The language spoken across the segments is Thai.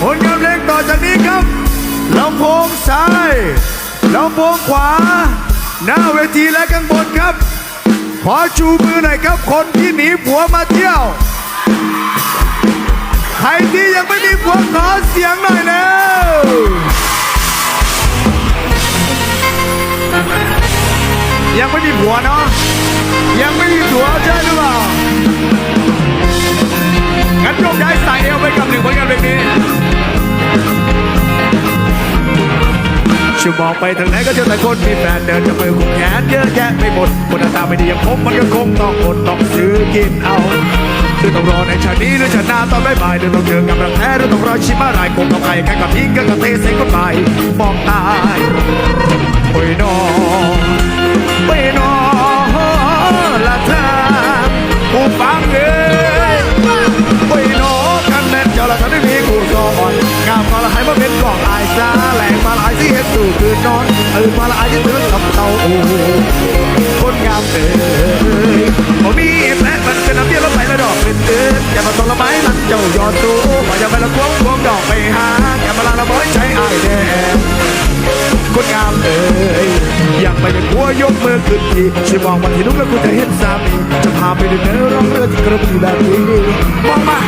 ผลงานเพลงต่อจากนี้ครับลำโพงซ้ายลำโพงขวา หน้าเวทีและข้างบนครับ ขอชูมือหน่อยครับคนที่หนีผัวมาเที่ยว ใครที่ยังไม่มีผัวขอเสียงหน่อยแล้วยังไม่มีผัวเนาะยังไม่มีผัวใช่หรือเปล่า ชั่วมองไปทางไหนก็เจอแต่คนมีแฟนเดินจะมือคุมแขนเยอะแยะไม่หมดคนหน้าตาไม่ดีอย่างผมมันก็คงต้องอดต้องซื้อกินเอาหรือต้องรอในชาตินี้หรือชาติหน้าตอนบ่ายๆหรือต้องเจอกับรักแท้หรือต้องรอชิมอะไรคงต้องใครแค่กับทิ้งก็กับเทใส่คนใหม่มองตายโอ้ยน้องไปน้อง นนอนมาละอายที่ตื่นกับเตาโอ้คนงามเอ๋ยผมมีแม่มันเป็นน้ำเบี้ยแล้วไปละดอกเป็นเดือนอย่ามาต้องละไม้มันเจ้ายอดสูมาอย่าไปละควงควงดอกไปหาอย่ามาละละบ้อยใจอายแดงคนงามเอ่ยอยากไปเป็นผัวยกมือขึ้นทีช่วยมองมาที่นุกแล้วคุณจะเห็นสามีจะพาไปเดินเนื้อร้องเรือที่กระบี่แบบนี้มองมา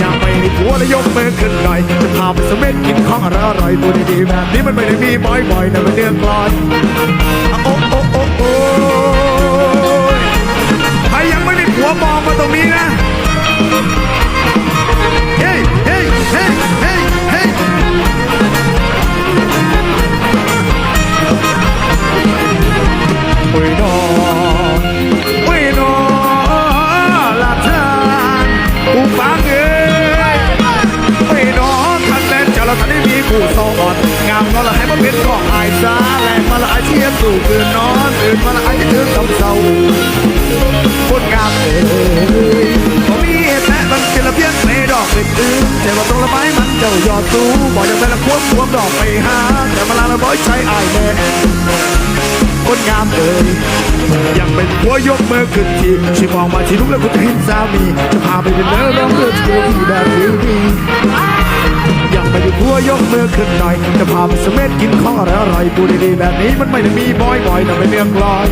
อยากไปในผัวและยกมือขึ้นหน่อย จะพาไปสมเม็ดกินของอร่อยๆตัวดีๆแบบนี้มันไม่ได้มีบ่อยๆแต่มันเนื่องกลอนโอ้โอ้โอ้โอ้ยใครยังไม่มีผัวมองมาตรงนี้นะ นแต่ว่าตรงละไม้มันเจ้ายอดสูงบอกอย่างไรละควบควบดอกไปหา แต่มาลาละบอยใจอายแน่คนงามเอ่ยยังเป็นหัวยกมือขึ้นทีชิมองมาที่ลุกแล้วคุณจะเห็นสามี จะพาไปเป็นเนื้อร้องเรือที่ดีแบบนี้ยังไม่ได้หัวยกมือขึ้นหน่อย จะพาไปสเม็ดกินข้องอร่อยๆปูดีๆแบบนี้มันไม่ได้มีบ่อยๆแต่เป็นเรื่องลอย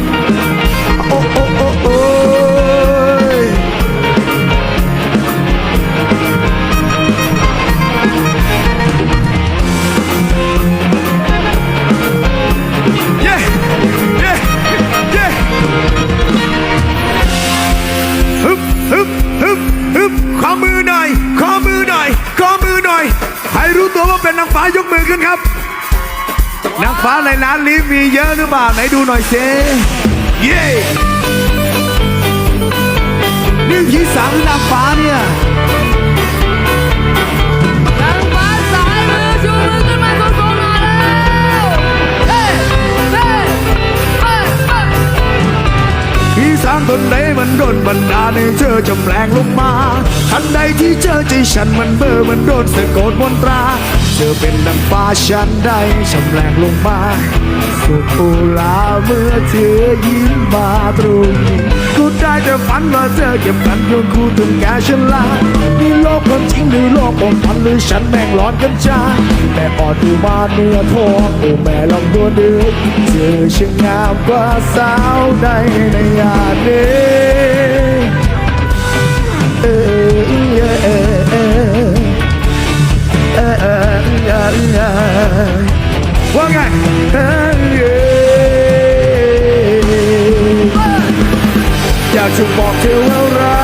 ดูหน่อยเซเย้นี่พี่สาวหรือนางฟ้าเนี่ยนางฟ้าสายมือชูมือขึ้นมาสูงๆหน่อยเร็วเฮ้เฮ้เฮ้เฮ้พี่สางคนไหนมันโดนบันดาลให้เธอจำแรงลงมาทันใดที่เจอใจฉันมันเบอร์มันโดนสะกดมนตรา เธอเป็นนางฟ้าฉันได้จำแรงลงมา สุดอุลาเมื่อเธอยิ้มมาตรงกูได้แต่ฝันว่าเธอเก็บกันโยนกูถึงแกฉันลานี่โลกความจริงหรือโลกความฝันหรือฉันแม่งร้อนกันจ้าแม่อ่อนดูมาเนื้อท้องโอแม่ลองตัวเดือเจอช่างงามกว่าสาวใดในยาเด้เออเออเออเออว่าไง จะบอกเธอว่ารั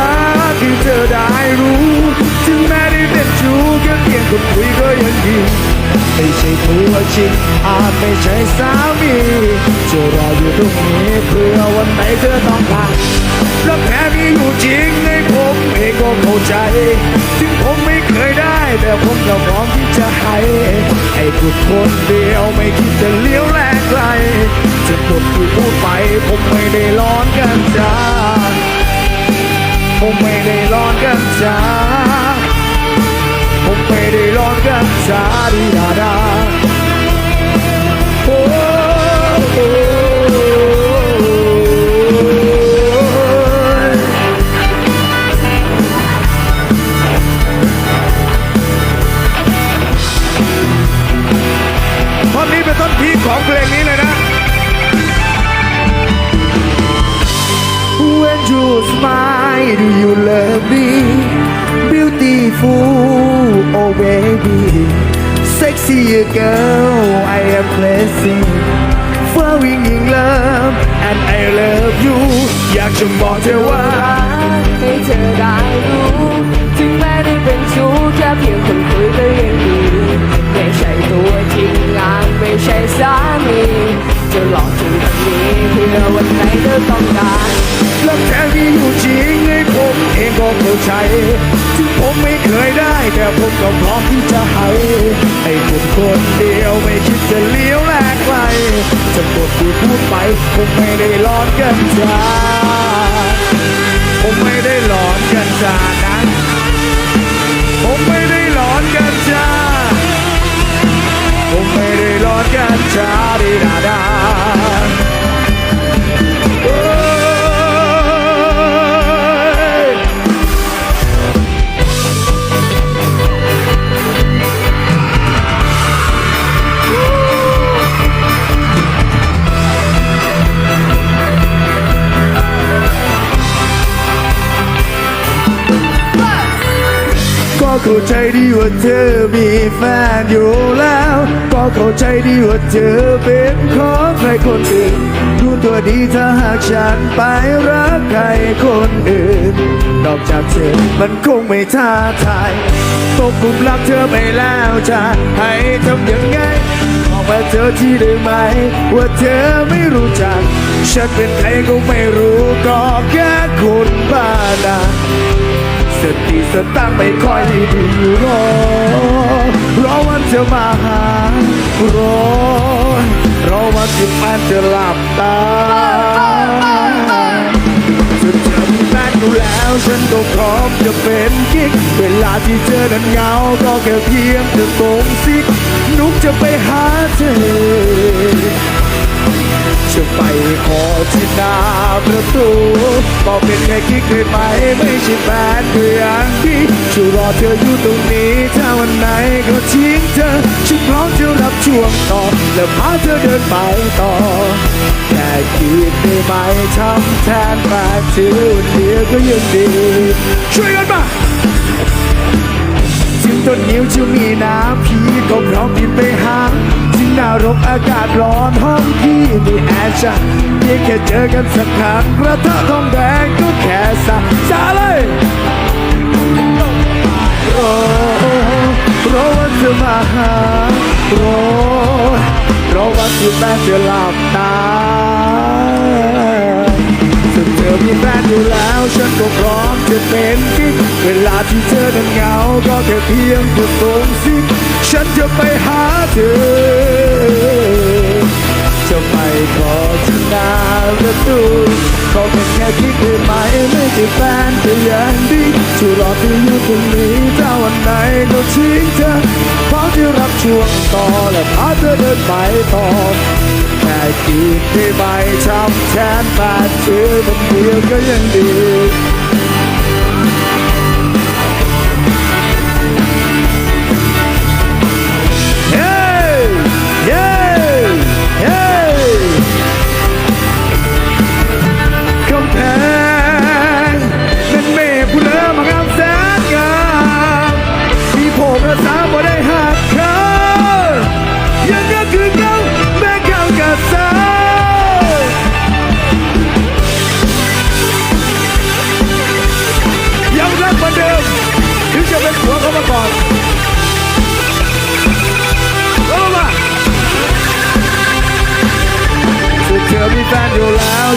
กที่เธอได้รู้ ถึงแม้ได้เป็นชู้แค่เพียงคนคุยก็ยังดีไม่ใช่ตัวจริงอาจไม่ใช่สามีจะรออยู่ตรงนี้เพื่อวันไหนเธอต้องการรักแท้มีอยู่จริงให้ผมเองก็เข้าใจ ถึงผมไม่เคยได้ แต่ผมก็พร้อมที่จะให้ ให้คุณคนเดียวไม่คิดจะเลี้ยวแลกไกลจะหมดที่พูดไปผมไม่ได้ร้อนกันจ้า ผมไม่ได้ร้อนกันจ้า ผมไม่ได้ร้อนกันจ้าดีดาดา do you love me beautiful oh baby sexy girl I am crazy falling in love and I love you อยากจะบอกเธอว่าให้เธอได้รู้ถึงแม้ได้เป็นชู้แค่เพียงคนคุยก็ยังดีไม่ใช่ตัวจริงงานไม่ใช่สามีจะหลอกถึงแบบนี้เพื่อวันไหนเธอต้องการรักแท้ที่อยู่จริง เองก็เข้าใจ ถึงผมไม่เคยได้ แต่ผมก็พร้อมที่จะให้ให้ผมคนเดียวไม่คิดจะเลี้ยวแลกไกลจะบทที่พูดไปผมไม่ได้ร้อนกันจาผมไม่ได้ร้อนกันจานะผมไม่ได้ร้อนกันจาผมไม่ได้ร้อนกันจาดีดาดา เข้าใจดีว่าเธอมีแฟนอยู่แล้ว ก็เข้าใจดีว่าเธอเป็นของใครคนอื่นรู้ตัวดีถ้าหากฉันไปรักใครคนอื่น นอกจากเธอมันคงไม่ท้าทายตกกลุ่มรักเธอไปแล้วจะให้ทำยังไงบอกมาเธอที่ได้ไหม ว่าเธอไม่รู้จัก ฉันเป็นใครก็ไม่รู้ก็แค่คนบ้านา สติสตังไม่คอยดีรอ รอวันเธอมาหารอรอวันที่มันจะหลับตาจนเธอแฟนดูแล้วฉันก็พร้อมจะเป็นกิ๊กเวลาที่เธอนั้นเหงาก็แค่เพียงเธอตรงซิกนุกจะไปหาเธอ จะไปขอที่หน้าประตูบอกเป็นแค่คิดเคยไปไม่ใช่แฟนเพื่อนที่ช่วยรอเธออยู่ตรงนี้ถ้าวันไหนก็ทิ้งเธอฉันพร้อมจะรับช่วงต่อและพาเธอเดินไปต่อแค่คิดได้ไหมทำแทนแฟนเธอวันเดียวก็ยังดีช่วยกันมาถึงต้นนิ้วจะมีน้ำพี่ก็พร้อมบินไปหาง นารกอากาศร้อนห้องพี่มีแอร์จะเพียงแค่เจอกันสักครั้งกระทะทองแดงก็แค่สาสาเลยรอรอวันเธอมาหารอรอวันที่แม่จะหลับตาซึ่งเธอมีแฟนอยู่แล้วฉันก็พร้อมจะเป็นกิ๊กเวลาที่เธอนั้นเหงาก็แค่เพียงตัวตรงสิ ฉันจะไปหาเธอ จะไปขอที่หน้าประตูก็เป็นแค่คิดได้ไหมไม่ใช่แฟนแต่ยังดีช่วยรอเธออยู่ตรงนี้ถ้าวันไหนก็ทิ้งเธอพร้อมที่รับช่วงต่อและพาเธอเดินไปต่อแค่คิดได้ไหมทำแทนแฟนเธอคนเดียวก็ยังดี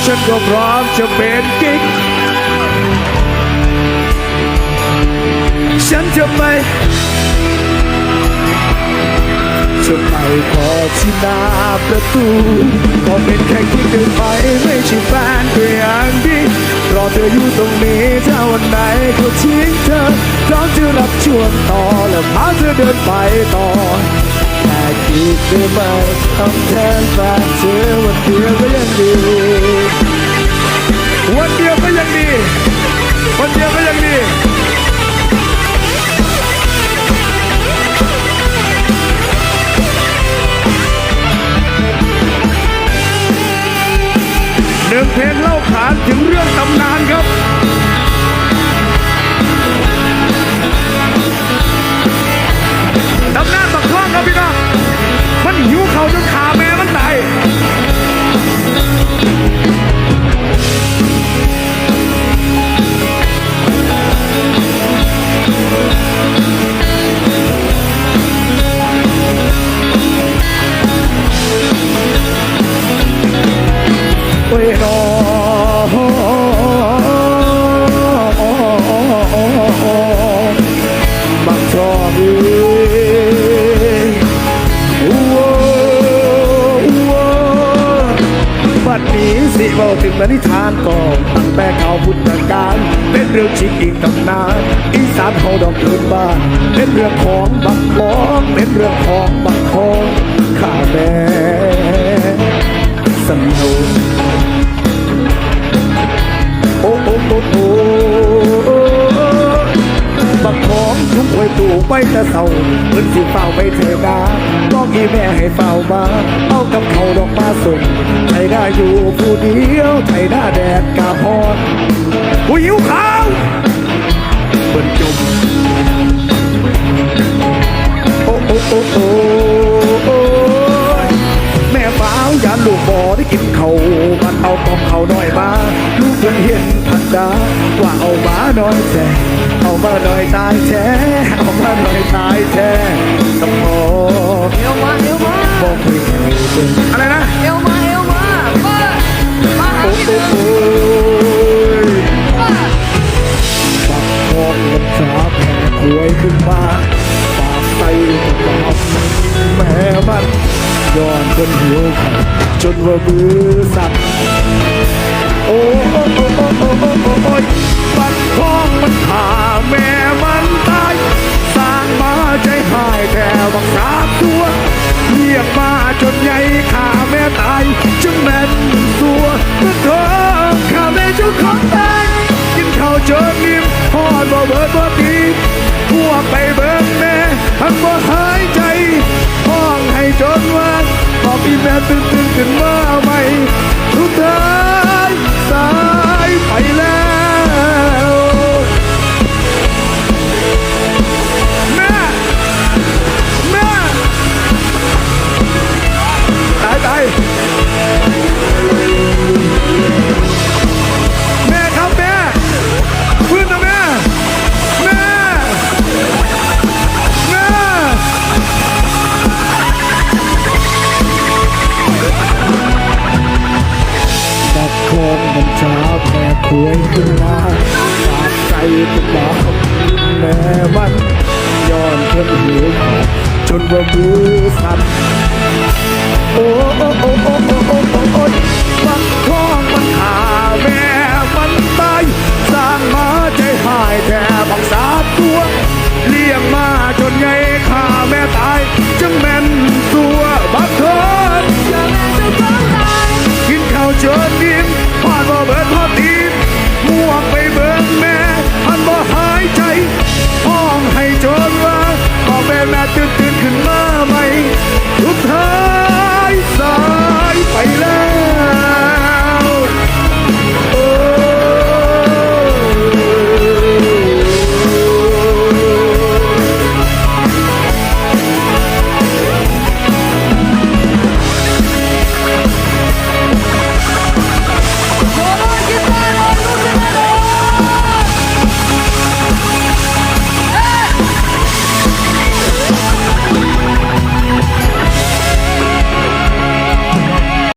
ฉันก็พร้อมจะเป็นกิ๊ก ฉันจะไป จะไปขอที่หน้าประตูก็เป็นแค่คิดเดินไปไม่ใช่แฟนก็อย่างดีรอเธออยู่ตรงนี้ถ้าวันไหนก็ทิ้งเธอพร้อมจะรับช่วงต่อและพาเธอเดินไปต่อแค่คิดได้ไหมทำแทนแฟนเธอวันเดียวก็ยังดี วัน นนิทานก็ตั้งแต่เก่าพุทธการเป็นเรื่องจริงอีกตำนานอีสานเขาดอกเกินบ้านเป็นเรื่องของบักคองเป็นเรื่องของบักคองข้าแม่สนุก ไว้ตู่ไปแต่เศร้าเพิ่นสิเฝ้าไปเถิดนาบอกอีแม่ให้เฝ้ามา เอากับเขาดอกมาส่งไทยได้อยู่ผู้เดียวไทยหน้าแดดกาฮอนผู้หิวข้าวเปิดจมโอ้โอ้โอ้โอ้แม่ฟ้าวยันลูกบ่ได้กินเขามันเอากองเขาหน่อยมาลูกเพิ่งเห็นพันดาว่าเอามา หน่อยแท้เอามาหน่อยตายแท้เอามาหน่อยตายแท้สมองเอวมาเอวมาบอกไม่เคยเป็นอะไรนะเอวมาเอวมาเปิดมาหาพี่หนึ่งโอ้ยเปิดปากคองมันชาแผ่ควยขึ้นมาปากไตมันบาแม่มันย้อนจนหิวขาดจนว่ามือสั่น อกอีแม่ตื่นตื่นขึ้นมาใหม่ทุกทา ควยขึ้นมาจากใจเป็นบาแม่มันย้อนเพิ่งหิวขาดจนว่ามือสั่นโอ้